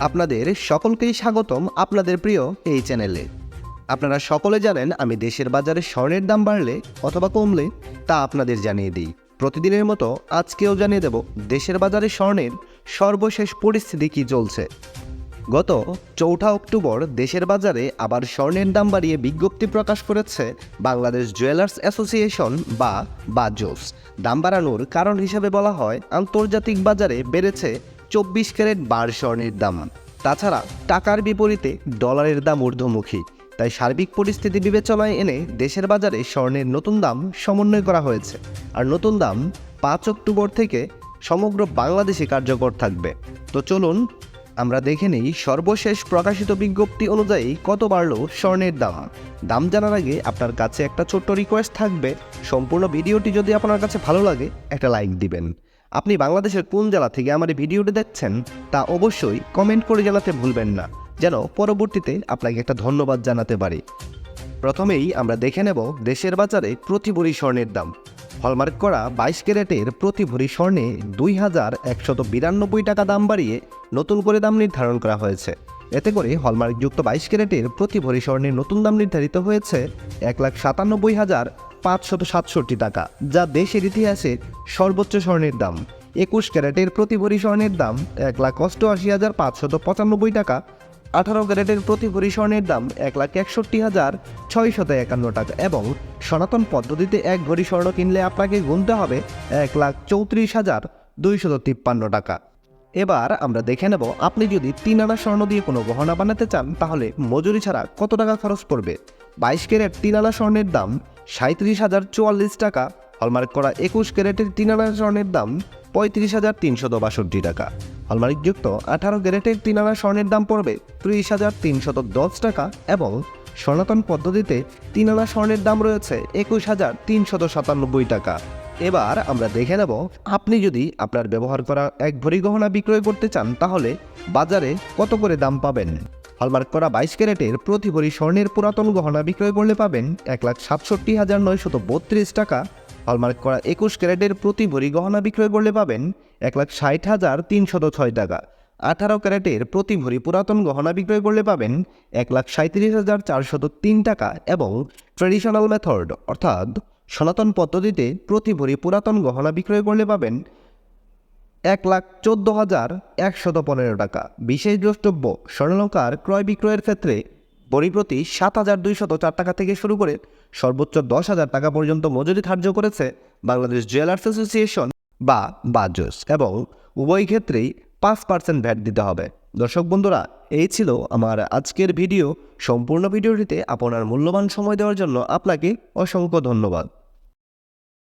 আপনাদের সকলকেই স্বাগতম আপনাদের প্রিয় এই চ্যানেলে। আপনারা সকলে জানেন আমি দেশের বাজারে স্বর্ণের দাম বাড়লে অথবা কমলে তা আপনাদের জানিয়ে দিই। প্রতিদিনের মতো আজকেও জানিয়ে দেব দেশের বাজারে স্বর্ণের সর্বশেষ পরিস্থিতি কী চলছে। গত চৌঠা অক্টোবর দেশের বাজারে আবার স্বর্ণের দাম বাড়িয়ে বিজ্ঞপ্তি প্রকাশ করেছে বাংলাদেশ জুয়েলার্স অ্যাসোসিয়েশন বা বাজোস দাম বাড়ানোর কারণ হিসেবে বলা হয় আন্তর্জাতিক বাজারে বেড়েছে চব্বিশ ক্যারেট বার স্বর্ণের দাম। তাছাড়া টাকার বিপরীতে ডলারের দাম ঊর্ধ্বমুখী। তাই সার্বিক পরিস্থিতি বিবেচনায় এনে দেশের বাজারে স্বর্ণের নতুন দাম সমন্বয় করা হয়েছে। আর নতুন দাম পাঁচ অক্টোবর থেকে সমগ্র বাংলাদেশে কার্যকর থাকবে। তো চলুন, আমরা দেখে নিই সর্বশেষ প্রকাশিত বিজ্ঞপ্তি অনুযায়ী কত বাড়লো স্বর্ণের দাম। দাম জানার আগে আপনার কাছে একটা ছোট্ট রিকোয়েস্ট থাকবে। সম্পূর্ণ ভিডিওটি যদি আপনার কাছে ভালো লাগে, একটা লাইক দিবেন। আপনি বাংলাদেশের কোন জেলা থেকে আমার এই ভিডিওটি দেখছেন তা অবশ্যই কমেন্ট করে জানাতে ভুলবেন না, যেন পরবর্তীতে আপনাকে একটা ধন্যবাদ জানাতে পারি। প্রথমেই আমরা দেখে নেব দেশের বাজারে প্রতি ভরি স্বর্ণের দাম। হলমার্ক করা বাইশ ক্যারেটের প্রতি ভরি স্বর্ণে দুই হাজার একশত বিরানব্বই টাকা দাম বাড়িয়ে নতুন করে দাম নির্ধারণ করা হয়েছে। এতে করে হলমার্কযুক্ত বাইশ ক্যারেটের প্রতি ভরি স্বর্ণের নতুন দাম নির্ধারিত হয়েছে এক লাখ সাতানব্বই হাজার পাঁচশত সাতষট্টি টাকা, যা দেশের ইতিহাসে সর্বোচ্চ স্বর্ণের দাম। একুশ ক্যারেটের প্রতি ভরি স্বর্ণের দাম এক লাখ অষ্টআশি হাজার পাঁচশত পঁচানব্বই টাকা, আঠারো ক্যারেটের প্রতি ভরি স্বর্ণের দাম এক লাখ একষট্টি হাজার ছয়শত একান্ন টাকা এবং সনাতন পদ্ধতিতে এক ভরি স্বর্ণ কিনলে আপনাকে গুনতে হবে এক লাখ চৌত্রিশ হাজার দুইশত তিপ্পান্ন টাকা। এবার আমরা দেখে নেব, আপনি যদি তিন আনা স্বর্ণ দিয়ে কোনো গহনা বানাতে চান, তাহলে মজুরি ছাড়া কত টাকা খরচ পড়বে? বাইশ ক্যারেট তিন আনা স্বর্ণের দাম সাঁত্রিশ হাজার চুয়াল্লিশ টাকা। হলমার্ক করা একুশ ক্যারেটের তিন আনা স্বর্ণের দাম, পঁয়ত্রিশ হাজার তিনশত বাষট্টি টাকা। হলমার্কযুক্ত আঠারো ক্যারেটের তিন আনা স্বর্ণের দাম পড়বে ত্রিশ হাজার তিনশত দশ টাকা এবং সনাতন পদ্ধতিতে তিন আনা স্বর্ণের দাম রয়েছে একুশ হাজার তিনশত সাতানব্বই টাকা। এবার আমরা দেখে নেব, আপনি যদি আপনার ব্যবহার করা এক ভরি গহনা বিক্রয় করতে চান, তাহলে বাজারে কত করে দাম পাবেন? হলমার্ক করা বাইশ ক্যারেটের প্রতি ভরি স্বর্ণের পুরাতন গহনা বিক্রয় করলে পাবেন এক লাখ সাতষট্টি হাজার নয়শত বত্রিশ টাকা। হলমার্ক করা একুশ ক্যারেটের প্রতি ভরি গহনা বিক্রয় করলে পাবেন এক লাখ ষাট হাজার তিনশত ছয় টাকা। আঠারো ক্যারেটের প্রতি ভরি পুরাতন গহনা বিক্রয় করলে পাবেন এক লাখ সাঁত্রিশ হাজার চারশত তিন টাকা এবং ট্রেডিশনাল মেথড অর্থাৎ সনাতন পদ্ধতিতে প্রতি ভরি পুরাতন গহনা বিক্রয় করলে পাবেন এক লাখ চোদ্দ হাজার একশত পনেরো টাকা। বিশেষ দ্রষ্টব্য, স্বর্ণলঙ্কার ক্রয় বিক্রয়ের ক্ষেত্রে বড়ি প্রতি সাত হাজার দুইশত চার টাকা থেকে শুরু করে সর্বোচ্চ দশ হাজার টাকা পর্যন্ত মজুরি ধার্য করেছে বাংলাদেশ জুয়েলার্স অ্যাসোসিয়েশন বা বাজস এবং উভয় ক্ষেত্রেই পাঁচ পার্সেন্ট ভ্যাট দিতে হবে। দর্শক বন্ধুরা, এই ছিল আমার আজকের ভিডিও। সম্পূর্ণ ভিডিওটিতে আপনার মূল্যবান সময় দেওয়ার জন্য আপনাকে অসংখ্য ধন্যবাদ।